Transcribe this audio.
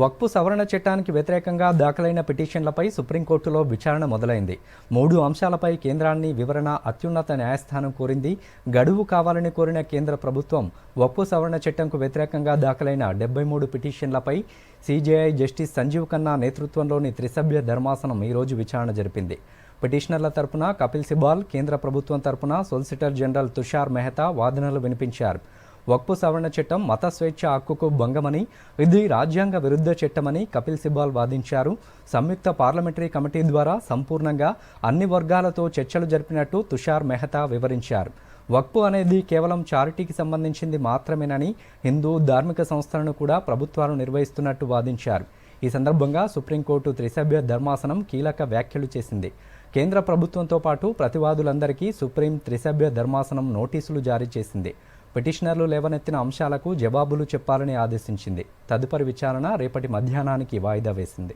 వక్ఫ్ సవరణ చట్టానికి వ్యతిరేకంగా దాఖలైన పిటిషన్లపై సుప్రీంకోర్టులో విచారణ మొదలైంది. మూడు అంశాలపై కేంద్రాన్ని వివరణ అత్యున్నత న్యాయస్థానం కోరింది. గడువు కావాలని కోరిన కేంద్ర ప్రభుత్వం వక్ఫ్ సవరణ చట్టంకు వ్యతిరేకంగా దాఖలైన డెబ్బై మూడు పిటిషన్లపై సీజేఐ జస్టిస్ సంజీవ్ ఖన్నా నేతృత్వంలోని త్రిసభ్య ధర్మాసనం ఈరోజు విచారణ జరిపింది. పిటిషనర్ల తరపున కపిల్ సిబాల్ కేంద్ర ప్రభుత్వం తరపున సొలిసిటర్ జనరల్ తుషార్ మెహతా వాదనలు వినిపించారు. వక్పు సవరణ చట్టం మత స్వేచ్ఛ హక్కుకు భంగమని ఇది రాజ్యాంగ విరుద్ధ చట్టమని కపిల్ సిబాల్ వాదించారు. సంయుక్త పార్లమెంటరీ కమిటీ ద్వారా సంపూర్ణంగా అన్ని వర్గాలతో చర్చలు జరిపినట్టు తుషార్ మెహతా వివరించారు. వక్పు అనేది కేవలం చారిటీకి సంబంధించింది మాత్రమేనని హిందూ ధార్మిక సంస్థలను కూడా ప్రభుత్వాలు నిర్వహిస్తున్నట్టు వాదించారు. ఈ సందర్భంగా సుప్రీంకోర్టు త్రిసభ్య ధర్మాసనం కీలక వ్యాఖ్యలు చేసింది. కేంద్ర ప్రభుత్వంతో పాటు ప్రతివాదులందరికీ సుప్రీం త్రిసభ్య ధర్మాసనం నోటీసులు జారీ చేసింది. పిటిషనర్లు లేవనెత్తిన అంశాలకు జవాబులు చెప్పాలని ఆదేశించింది. తదుపరి విచారణ రేపటి మధ్యాహ్నానికి వాయిదా వేసింది.